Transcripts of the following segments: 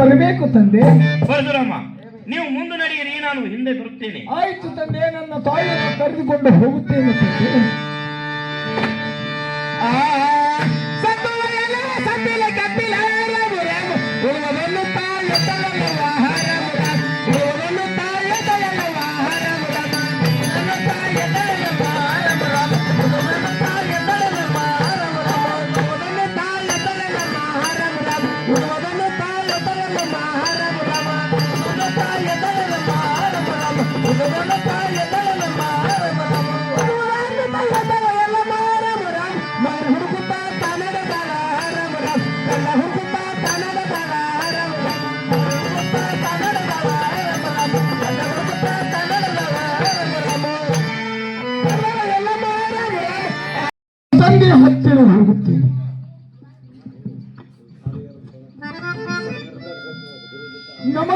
ಬರಬೇಕು ತಂದೆ. ಪರಶುರಾಮ ನೀವು ಮುಂದೆ ನಡೆಯಿರಿ ನಾನು ಹಿಂದೆ ಬರುತ್ತೇನೆ. ಆಯ್ತು ತಂದೆ ನನ್ನ ತಾಯಿಯನ್ನು ಕರೆದುಕೊಂಡು ಹೋಗುತ್ತೇನೆ ತಂದೆ. ಸತ್ತಿಲ್ಲ ರಾಮು. ಉಳುವದನ್ನು ತಾಯ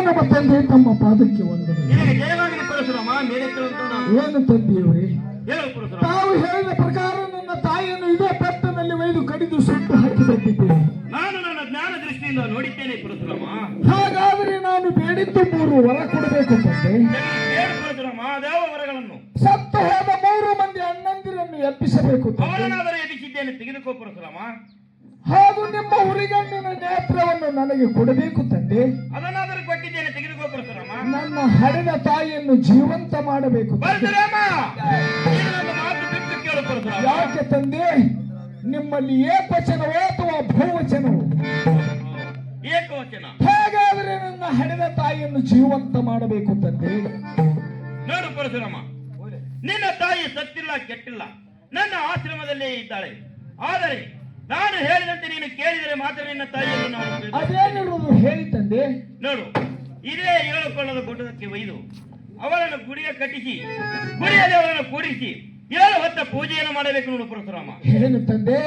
ನಮ ನಮ ತಂದೆ ತಮ್ಮ ಪಾದಕ್ಕೆ ಒಂದು ಏನು ತಂದೆಯವರೇ? ತಾವು ಹೇಳಿದ ಪ್ರಕಾರ ನನ್ನ ತಾಯಿಯನ್ನು ಇದೇ ಪಟ್ಟನಲ್ಲಿ ಒಯ್ದು ಕಡಿದು ಸುಟ್ಟು ಹಾಕಿ ಬಂದಿದ್ದೇನೆ. ನಾನು ನನ್ನ ಜ್ಞಾನ ದೃಷ್ಟಿಯಿಂದ ನೋಡಿದ್ದೇನೆ ಪರಶುರಾಮ. ಹಾಗಾದರೆ ನಾನು ಬೇಡಿದ್ದು ಮೂರು ವರ ಕೊಡಬೇಕು ತಂದೆ. ವರಗಳನ್ನು. ಸತ್ತು ಹೋದ ಮೂರು ಮಂದಿ ಅಣ್ಣಂದಿರನ್ನು ಎಪ್ಪಿಸಬೇಕು ಅವರನ್ನಾದರೂ ತೆಗೆದುಕೋ ಪರಶುರಾಮ. ಹಾಗೂ ನಿಮ್ಮ ಹುರಿಗಣ್ಣಿನ ನೇತ್ರವನ್ನು ನನಗೆ ಕೊಡಬೇಕು ತಂದೆ. ಕೊಟ್ಟಿದ್ದೇನೆ ತೆಗೆದುಕೋ ಪರಶುರಾಮ ನನ್ನ ಹಡೆದ ತಾಯಿಯನ್ನು ಜೀವಂತ ಮಾಡಬೇಕು. ಪರಶುರಾಮ ನನ್ನ ಮಾತು ಬಿಟ್ಟು ಕೇಳು ಪರಶುರಾಮ ಯಾಕೆ ತಂದೆ? ನಿಮ್ಮಲ್ಲಿ ಏಕವಚನವೋ ಅಥವಾ ಬಹುವಚನವೋ? ಏಕವಚನ. ಹಾಗಾದರೆ ನನ್ನ ಹಡೆದ ತಾಯಿಯನ್ನು ಜೀವಂತ ಮಾಡಬೇಕು ತಂದೆ? ನೋಡು ಪರಶುರಾಮ. ನಿನ್ನ ತಾಯಿ ಸತ್ತಿಲ್ಲ ಕೆಟ್ಟಿಲ್ಲ. ನನ್ನ ಆಶ್ರಮದಲ್ಲೇ ಇದ್ದಾಳೆ. ಆದರೆ ನಾನು ಹೇಳಿದಂತೆ ನೀನು ಕೇಳಿದರೆ ಮಾತ್ರ ನಿನ್ನ ತಾಯಿಯನ್ನು ಅದೇ ನೋಡುವುದು ಅದೇನಿರುವುದು ಹೇಳಿ ತಂದೆ? ನೋಡು. ಇದೇ ಏಳುಕೊಳ್ಳದ ಗುಡ್ಡಕ್ಕೆ ಒಯ್ದು ಅವರನ್ನು ಗುಡಿಯ ಕಟ್ಟಿಸಿ ಗುಡಿಯಲ್ಲಿ ಅವರನ್ನು ಕೂಡಿಸಿ ಏಳು ಹೊತ್ತ ಪೂಜೆಯನ್ನು ಮಾಡಬೇಕು ನೋಡು ಪರಶುರಾಮ. ಏನು ತಂದೆ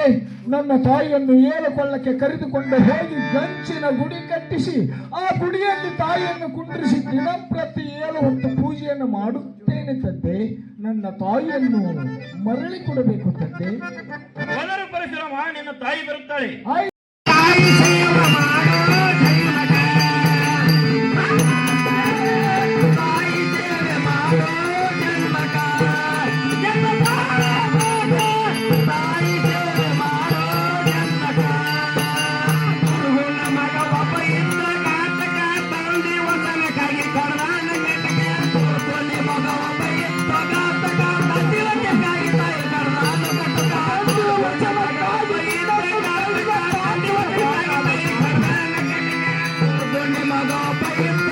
ನನ್ನ ತಾಯಿಯನ್ನು ಏಳು ಕೊಳ್ಳಕ್ಕೆ ಕರೆದುಕೊಂಡು ಹೋಗಿ ಗಂಚಿನ ಗುಡಿ ಕಟ್ಟಿಸಿ ಆ ಗುಡಿಯಲ್ಲಿ ತಾಯಿಯನ್ನು ಕುಂಡ್ರಿಸಿ ದಿನಂಪ್ರತಿ ಏಳು ಹೊತ್ತು ಪೂಜೆಯನ್ನು ಮಾಡುತ್ತೇನೆ ತಂದೆ. ನನ್ನ ತಾಯಿಯನ್ನು ಮರಳಿ ಕೊಡಬೇಕು ತಂದೆ. ಪರಶುರಾಮ ನಿನ್ನ ತಾಯಿ ಬರುತ್ತಾಳೆ. ಆಯ್ತು ತಾಯಿ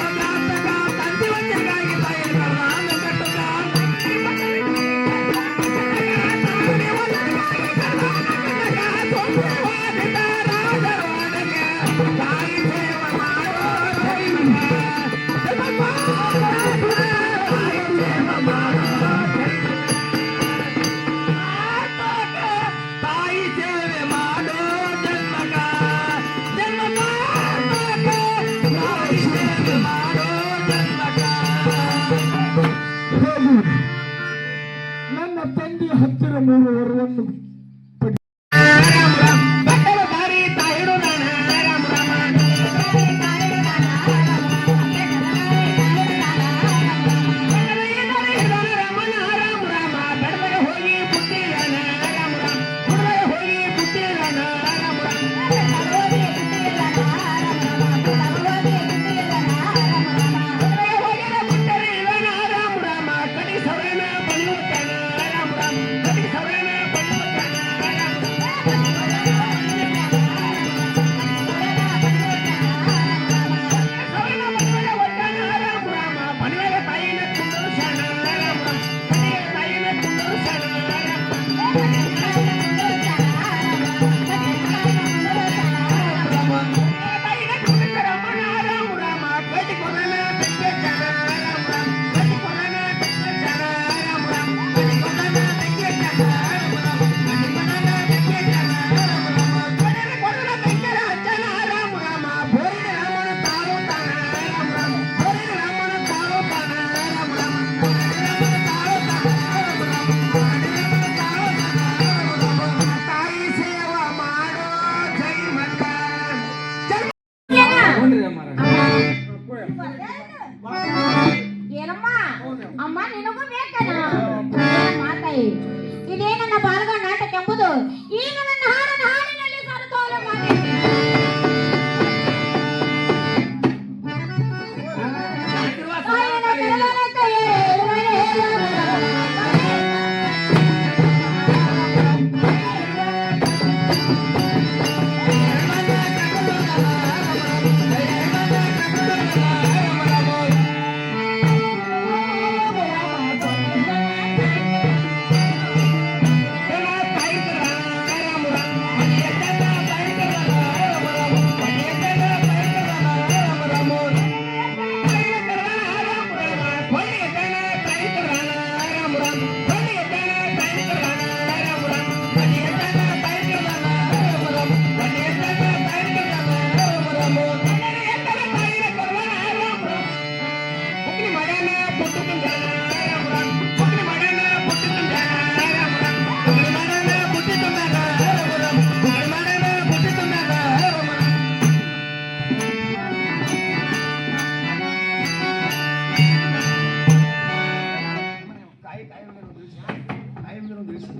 ಮೂರು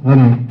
Amen.